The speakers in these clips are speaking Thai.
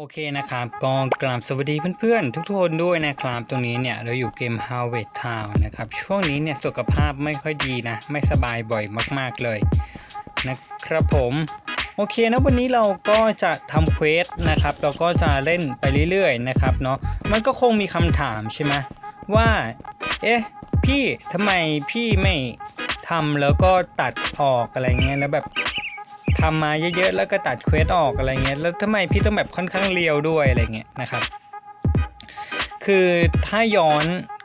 โอเคนะครับก็กราบสวัสดีเพื่อนๆ ทุกคนด้วยนะครับตรงนี้เนี่ยเราอยู่เกม Harvest Town นะครับช่วงนี้เนี่ยสุขภาพไม่ค่อยดีนะ ไม่สบายบ่อยมากๆเลยนะครับผมโอเคนะวันนี้เราก็จะทำเควสนะครับเราก็จะเล่นไปเรื่อยๆนะครับเนาะมันก็คงมีคำถามใช่ไหมว่า เอ๊ะ พี่ทำไมพี่ไม่ทำแล้วก็ตัดออกอะไรเงี้ยแล้วแบบ ทำมาเยอะๆ แล้วก็ตัดเควสออกอะไรเงี้ย แล้วทำไมพี่ต้องแบบค่อนข้างเรียวด้วยอะไรเงี้ยนะครับ คือถ้าย้อน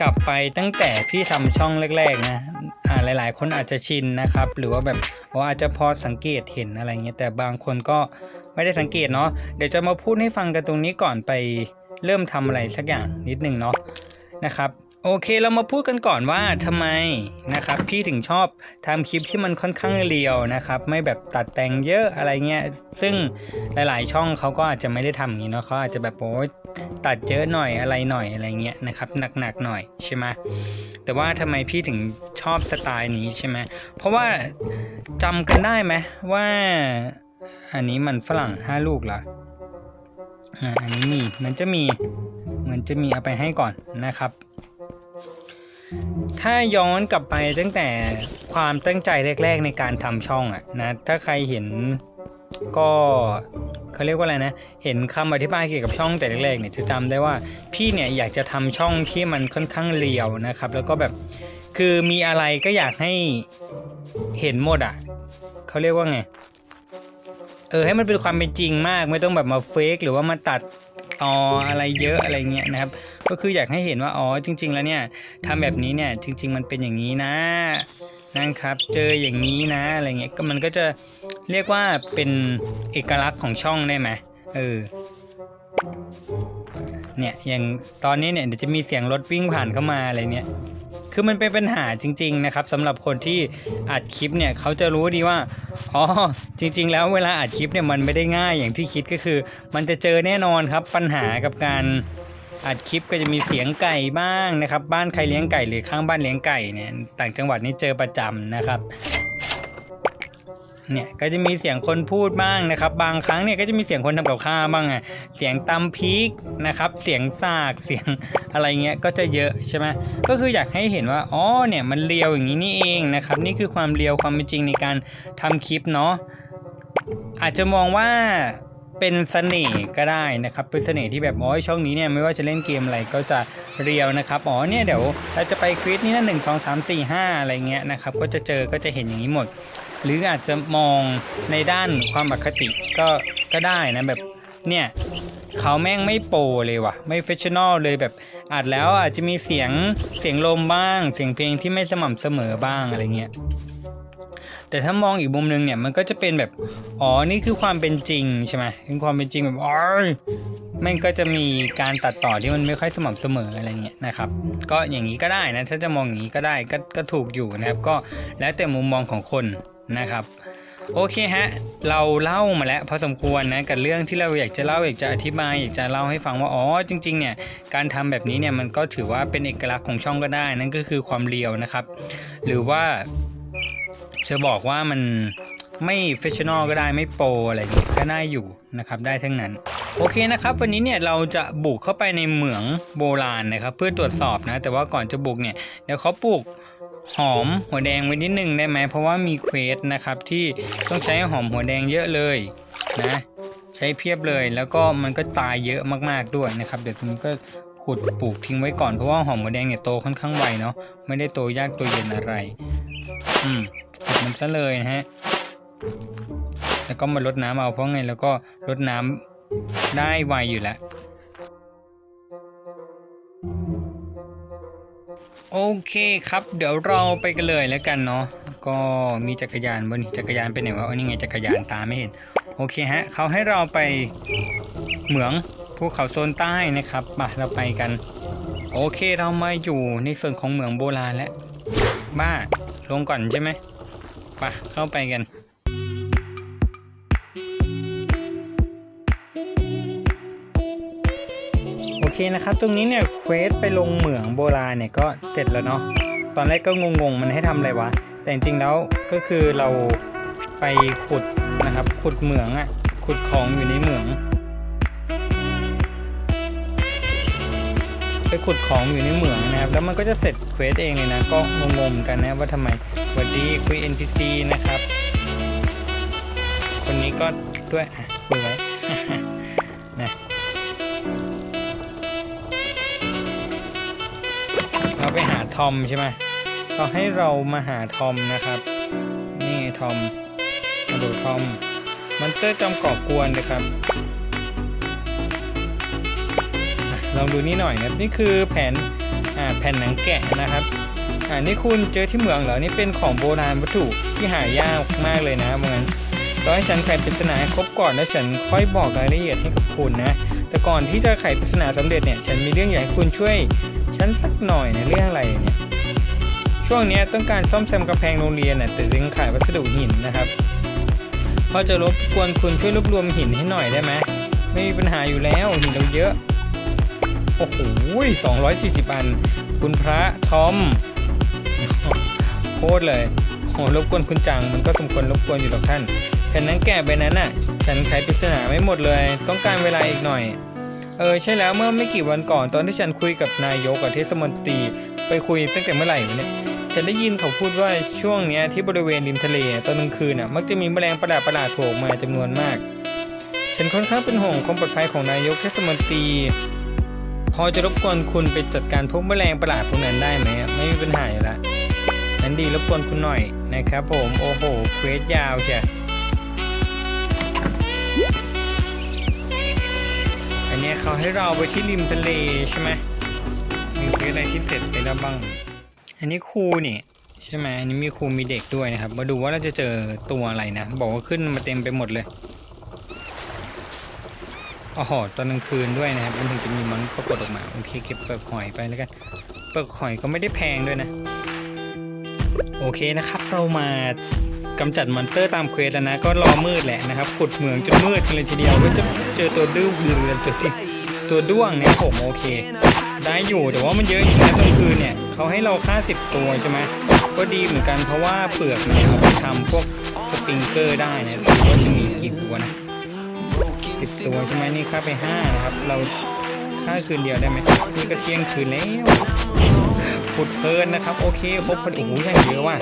กลับไปตั้งแต่พี่ทำช่องแรกๆนะ อ่าหลายๆ คนอาจจะชินนะครับ หรือว่าแบบว่าอาจจะพอสังเกตเห็นอะไรเงี้ย แต่บางคนก็ไม่ได้สังเกตเนาะ เดี๋ยวจะมาพูดให้ฟังกันตรงนี้ก่อนไปเริ่มทำอะไรสักอย่างนิดนึงเนาะนะครับ โอเคเรามาพูดกันก่อนว่าทำไมนะครับพี่ถึงชอบทำคลิปที่มันค่อนข้างเรียวนะครับ ไม่แบบตัดแต่งเยอะอะไรเงี้ยซึ่งหลาย ๆ ช่องเขาก็อาจจะไม่ได้ทำอย่างนี้เนาะเขาอาจจะแบบโอ้ตัดเยอะหน่อยอะไรหน่อยอะไรเงี้ยนะครับหนักๆหน่อยใช่ไหมแต่ว่าทำไมพี่ถึงชอบสไตล์นี้ใช่ไหมเพราะว่าจำกันได้ไหมว่าอันนี้มันฝรั่งห้าลูกเหรออันนี้มีมันจะมีมันจะมีเอาไปให้ก่อนนะครับ ถ้าย้อนกลับไปตั้งแต่ความตั้งใจแรก ๆในการทำช่องอะนะถ้าใครเห็นก็เขาเรียกว่าอะไรนะ เห็นคำอธิบายเกี่ยวกับช่องแต่แรกๆเนี่ยจะจำได้ว่าพี่เนี่ยอยากจะทำช่องที่มันค่อนข้างเรียวนะครับ แล้วก็แบบคือมีอะไรก็อยากให้เห็นหมดอะเขาเรียกว่าไงเออให้มันเป็นความเป็นจริงมาก ไม่ต้องแบบมาเฟกหรือว่ามาตัด ต่ออะไรเยอะอะไรเงี้ยนะครับ ก็คืออยากให้เห็นว่าอ๋อจริง ๆ แล้วเนี่ยทำแบบนี้เนี่ยจริง ๆ มันเป็นอย่างนี้นะนะครับเจออย่างนี้นะอะไรเงี้ยก็มันก็จะเรียกว่าเป็นเอกลักษณ์ของช่องได้ไหมเออเนี่ยอย่างตอนนี้เนี่ยเดี๋ยวจะมีเสียงรถวิ่งผ่านเข้ามาอะไรเนี่ย คือมันเป็นปัญหาจริง ๆ นะครับสำหรับคนที่อัดคลิปเนี่ยเขาจะรู้ดีว่าอ๋อจริง ๆ แล้วเวลาอัดคลิปเนี่ยมันไม่ได้ง่ายอย่างที่คิดก็คือ มันจะเจอแน่นอนครับปัญหากับการอัดคลิปก็จะมีเสียงไก่บ้างนะครับ บ้านใครเลี้ยงไก่หรือข้างบ้านเลี้ยงไก่เนี่ยต่างจังหวัดนี่เจอประจำนะครับ เนี่ยก็จะมีเสียงคนพูดบ้างนะครับ บางครั้งเนี่ยก็จะมีเสียงคนทำกับข้าวบ้างอะเสียงตำพริกนะครับ เสียงสากเสียงอะไรเงี้ยก็จะเยอะใช่ไหมก็คืออยากให้เห็นว่าอ๋อเนี่ยมันเรียวอย่างนี้นี่เองนะครับ นี่คือความเรียวความเป็นจริงในการทำคลิปเนาะอาจจะมองว่าเป็นเสน่ห์ก็ได้นะครับเป็นเสน่ห์ที่แบบอ๋อช่องนี้เนี่ยไม่ว่าจะเล่นเกมอะไรก็จะเรียวนะครับอ๋อเนี่ยเดี๋ยวเราจะไปควิสนี่นะหนึ่งสองสามสี่ห้าอะไรเงี้ยนะครับก็จะเจอก็จะเห็นอย่างนี้หมด หรืออาจจะมองในด้านความอคติก็ก็ได้นะแบบเนี่ยเขาแม่งไม่โปรเลยว่ะ ไม่เฟชชั่นอลเลยแบบอัดแล้วอาจจะมีเสียงเสียงลมบ้าง เสียงเพลงที่ไม่สม่ำเสมอบ้างอะไรเงี้ยแต่ถ้ามองอีกมุมหนึงเนี่ยมันก็จะเป็นแบบอ๋อนี่คือความเป็นจริงใช่ไหมคือความเป็นจริงแบบอ๋อแม่งก็จะมีการตัดต่อที่มันไม่ค่อยสม่ำเสมออะไรเงี้ยนะครับ ก็อย่างนี้ก็ได้นะถ้าจะมองอย่างนี้ก็ได้ก็ก็ถูกอยู่นะครับ ก็แล้วแต่มุมมองของคน นะครับโอเคฮะ เราเล่ามาแล้วพอสมควรนะกับเรื่องที่เราอยากจะเล่าอยากจะอธิบายอยากจะเล่าให้ฟังว่าอ๋อจริงๆเนี่ยการทำแบบนี้เนี่ยมันก็ถือว่าเป็นเอกลักษณ์ของช่องก็ได้นั่นก็คือความเรียวนะครับ หรือว่าจะบอกว่ามันไม่เฟชชั่นอลก็ได้ไม่โปรอะไรอย่างนี้ก็ได้อยู่นะครับได้ทั้งนั้น โอเคนะครับ วันนี้เนี่ยเราจะบุกเข้าไปในเหมืองโบราณนะครับ เพื่อตรวจสอบนะ แต่ว่าก่อนจะบุกเนี่ยเดี๋ยวเขาปลูก หอมหัวแดงไว้นิดหนึ่งได้ไหมเพราะว่ามีเควสนะครับที่ต้องใช้หอมหัวแดงเยอะเลยนะใช้เพียบเลยแล้วก็มันก็ตายเยอะมากๆด้วยนะครับ เดี๋ยวตรงนี้ก็ขุดปลูกทิ้งไว้ก่อนเพราะว่าหอมหัวแดงเนี่ยโตค่อนข้างไวเนาะไม่ได้โตยากตัวเย็นอะไร อืมขุดมันซะเลยนะฮะแล้วก็มาลดน้ำเอาเพราะไงแล้วก็ลดน้ำได้ไวอยู่แล้ว โอเคครับ เดี๋ยวเราไปกันเลยแล้วกันเนาะก็มีจักรยานบนจักรยานไปไหนวะอันนี้ไงจักรยานตามไม่เห็นโอเคฮะเขาให้เราไปเหมืองภูเขาโซนใต้นะครับมาเราไปกัน โอเคเรามาอยู่ในส่วนของเหมืองโบราณแล้วบ้าลงก่อนใช่ไหมไปเข้าไปกัน เคนะครับ ตรงนี้เนี่ยเควสไปลงเหมืองโบราณเนี่ยก็เสร็จแล้วเนาะตอนแรกก็งงๆมันให้ทำอะไรวะ แต่จริงๆแล้วก็คือเราไปขุดนะครับ ขุดเหมืองอะขุดของอยู่ในเหมือง ไปขุดของอยู่ในเหมืองนะครับ แล้วมันก็จะเสร็จเควสเองเลยนะ ก็งงๆกันนะว่าทำไมวันนี้คุย NPC นะครับ คนนี้ก็ด้วยอะคุยไว้ ทอมใช่ไหมเขาให้เรามาหาทอมนะครับ นี่ไงทอมมาดูทอมมันเตอร์จอมก่อกวนนะครับอลองดูนี่หน่อยนะนี่คือแผนอ่าแผ่นหนังแกะนะครับอ่านี่คุณเจอที่เมืองเหรอนี่เป็นของโบราณวัตถุที่หายากมากเลยนะเพราะงั้นต้องให้ฉันไขปริศนาครบก่อนแล้วฉันค่อยบอกรายละเอียดให้กับคุณนะแต่ก่อนที่จะไขปริศนาสำเร็จเนี่ยฉันมีเรื่องอยากให้คุณช่วย ฉันสักหน่อยในเรื่องอะไรเนี่ยช่วงนี้ต้องการซ่อมแซมกำแพงโรงเรียนน่ะแต่ยังขายวัสดุหินนะครับพอจะรบกวนคุณช่วยรวบรวมหินให้หน่อยได้ไหมไม่มีปัญหาอยู่แล้วหินเราเยอะโอ้โห240อัน คุณพระทอมโคตรเลยโหรบกวนคุณจังมันก็สมควรรบกวนอยู่หรอกท่านแผ่นนั้นแก่ใบนั้นน่ะ ฉันไขปริศนาไม่หมดเลย ต้องการเวลาอีกหน่อย เออใช่แล้วเมื่อไม่กี่วันก่อนตอนที่ฉันคุยกับนายกกับเทศมนตรีไปคุยตั้งแต่เมื่อไหร่เนี่ยฉันได้ยินเขาพูดว่าช่วงเนี้ยที่บริเวณริมทะเลตอนกลางคืนน่ะมักจะมีแมลงประหลาดประหลาดโผล่มาจำนวนมาก ฉันค่อนข้างเป็นห่วงความปลอดภัยของนายกเทศมนตรี พอจะรบกวนคุณไปจัดการพวกแมลงประหลาดพวกนั้นได้ไหมอะไม่มีปัญหาอยู่ละนั้นดีรบกวนคุณหน่อยนะครับ ผมโอ้โหเควสยาวจ้ะ เนี้ยเขาให้เราไปที่ริมทะเลใช่ไหมมีเคอะไรที่เสร็จไปแล้วบ้าง อันนี้ครูนี่ใช่ไหมอันนี้มีครูมีเด็กด้วยนะครับ มาดูว่าเราจะเจอตัวอะไรนะ บอกว่าขึ้นมาเต็มไปหมดเลยอ๋อตอนกลางคืนด้วยนะครับมันถึงจะมีมันปรากฏออกมาโอเคเก็บเปลือกหอยไปแล้วกันเปลือกหอยก็ไม่ได้แพงด้วยนะ โอเคนะครับเรามา กำจัดมอนเตอร์ตามเควสแล้วนะ ก็รอมืดแหละนะครับขุดเหมืองจนมืดเลยทีเดียวก็จะเจอตัวดื้อหรือตัวที่ตัวด้วงเนี่ยผมโอเค ได้อยู่แต่ว่ามันเยอะจริงนะตอนคืนเนี่ยเขาให้เราฆ่าสิบตัวใช่ไหมก็ดีเหมือนกันเพราะว่าเปลือกเนี่ยเอาไปทำพวกสปริงเกอร์ได้นะดูว่าจะมีกี่ตัวนะสิบตัวใช่ไหมนี่ฆ่าไปห้านะครับ เราฆ่าคืนเดียวได้ไหมนี่ก็เที่ยงคืนแล้วขุดเพลินนะครับ โอเคครบพอดีโอ้โหอย่างเยอะว่ะ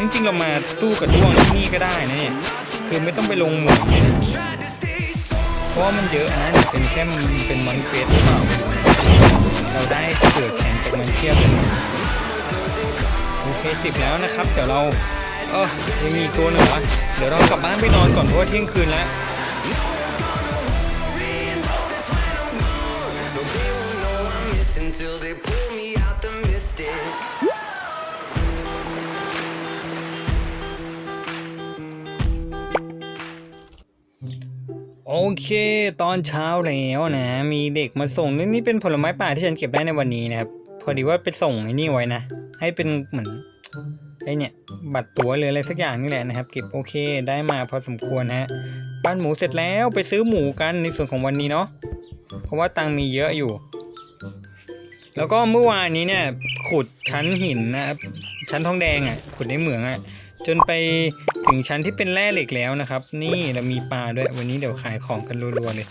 จริงๆเรามาสู้กับด้วงที่นี่ก็ได้นะเนี่ยคือไม่ต้องไปลงเหมืองเลยนเพราะว่ามันเยอะนะเป็นแค่เป็นมอนเฟสหรือเปล่าเราได้เปลือแข็งจากมันเทียบเลยโอเคสิบแล้วนะครับ เดี๋ยวเราเออยังมีตัวหนึ่งวะเดี๋ยวเรากลับบ้านไปนอนก่อนเพราะว่าเที่ยงคืนแล้ว เค ตอนเช้าแล้วนะ มีเด็กมาส่งนี่นี่เป็นผลไม้ป่าที่ฉันเก็บได้ในวันนี้นะครับ พอดีว่าไปส่งไอ้นี่ไว้นะ ให้เป็นเหมือนไอ้เนี่ย บัตรตั๋วหรืออะไรสักอย่างนี่แหละนะครับ เก็บโอเค ได้มาพอสมควรนะฮะ ปั้นหมูเสร็จแล้วไปซื้อหมูกันในส่วนของวันนี้เนาะ เพราะว่าตังมีเยอะอยู่ แล้วก็เมื่อวานนี้เนี่ย ขุดชั้นหินนะครับ ชั้นทองแดงอะ ขุดในเหมืองอะ จนไปถึงชั้นที่เป็นแร่เหล็กแล้วนะครับ นี่เรามีปลาด้วย วันนี้เดี๋ยวขายของกันรัวๆเลย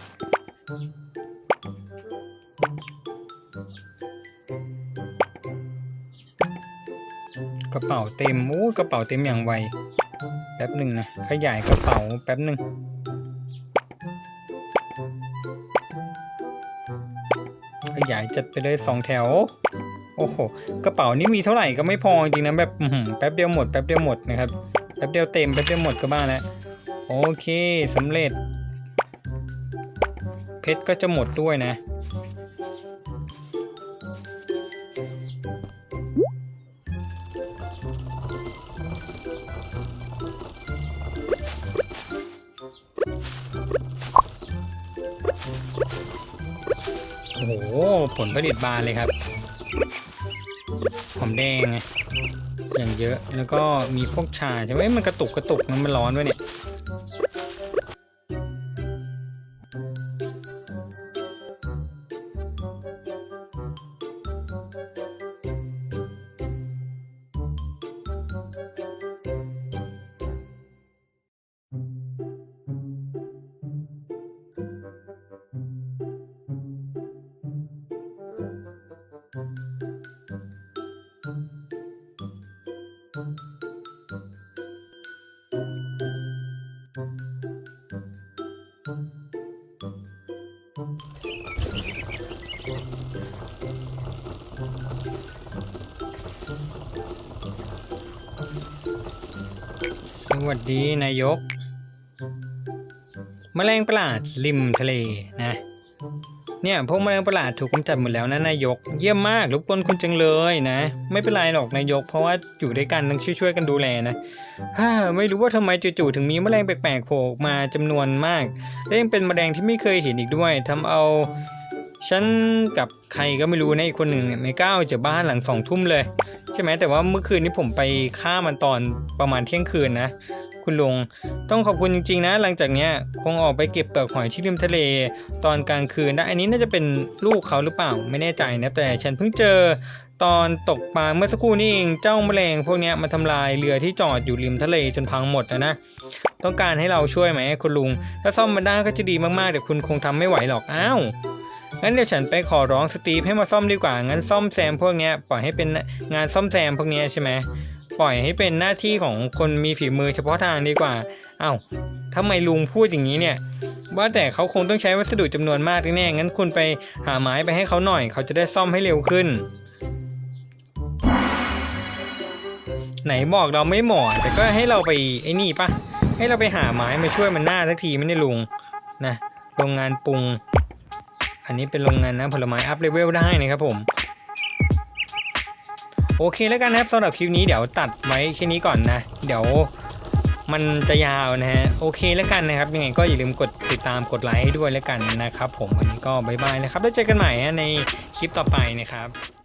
กระเป๋าเต็มโอ้กระเป๋าเต็มอย่างไว แป๊บหนึ่งนะ ขยายกระเป๋าแป๊บหนึ่งขยายจัดไปเลยสองแถว โอ้โห กระเป๋านี่มีเท่าไหร่ก็ไม่พอจริงนะแบบแป๊บเดียวหมดแป๊บเดียวหมดนะครับ แป๊บเดียวเต็มแป๊บเดียวหมดก็บ้าแล้วโอเคสำเร็จ เพชรก็จะหมดด้วยนะ โอ้โห ผลผลิตบานเลยครับ อมแดงไงอย่างเยอะแล้วก็มีพวกชาใช่ไหมมันกระตุกกระตุกมันร้อนด้วยเนี่ย สวัสดีนายกแมลงประหลาดริมทะเลนะ เนี่ยพวกแมลงประหลาดถูกกำจัดหมดแล้วนะนายก เยี่ยมมากรบกวนคุณจังเลยนะ ไม่เป็นไรหรอกนายก เพราะว่าอยู่ด้วยกันต้องช่วยๆกันดูแลนะฮ่าไม่รู้ว่าทำไมจู่ๆถึงมีแมลงแปลกๆโผล่มาจำนวนมากและยังเป็นแมลงที่ไม่เคยเห็นอีกด้วยทำเอาฉันกับใครก็ไม่รู้นะอีกคนหนึ่งเนี่ยไม่กล้าออกจากบ้านหลังสองทุ่มเลย ใช่ไหมแต่ว่าเมื่อคืนนี้ผมไปฆ่ามันตอนประมาณเที่ยงคืนนะ คุณลุง ต้องขอบคุณจริง ๆ นะ หลังจากเนี้ยคงออกไปเก็บเปลือกหอยที่ริมทะเล ตอนกลางคืนนะอันนี้น่าจะเป็นลูกเขาหรือเปล่าไม่แน่ใจนะแต่ฉันเพิ่งเจอตอนตกปลาเมื่อสักครู่นี้เองเจ้าแมลงพวกนี้มาทำลายเรือที่จอดอยู่ริมทะเลจนพังหมดนะนะ ต้องการให้เราช่วยไหมคุณลุง ถ้าซ่อมมันได้ก็จะดีมากๆแต่คุณคงทำไม่ไหวหรอกอ้าวงั้นเดี๋ยวฉันไปขอร้องสตีฟให้มาซ่อมดีกว่างั้นซ่อมแซมพวกนี้ปล่อยให้เป็นงานซ่อมแซมพวกนี้ใช่ไหม ปล่อยให้เป็นหน้าที่ของคนมีฝีมือเฉพาะทางดีกว่า เอ้าทำไมลุงพูดอย่างนี้เนี่ย ว่าแต่เขาคงต้องใช้วัสดุจำนวนมากแน่งั้นคุณไปหาไม้ไปให้เขาหน่อย เขาจะได้ซ่อมให้เร็วขึ้น ไหนบอกเราไม่เหมาะแต่ก็ให้เราไปไอ้นี่ปะให้เราไปหาไม้มาช่วยมันหน้าสักทีไม่ได้ลุงนะโรงงานปรุง อันนี้เป็นโรงงานน้ำผลไม้อัพเลเวลได้นะครับผม โอเคแล้วกันนะครับสำหรับคลิปนี้เดี๋ยวตัดไว้แค่นี้ก่อนนะ เดี๋ยวมันจะยาวนะฮะโอเคแล้วกันนะครับ ยังไงก็อย่าลืมกดติดตามกดไลค์ให้ด้วยแล้วกันนะครับ ผมวันนี้ก็บายบายนะครับแล้วเจอกันใหม่ในคลิปต่อไปนะครับ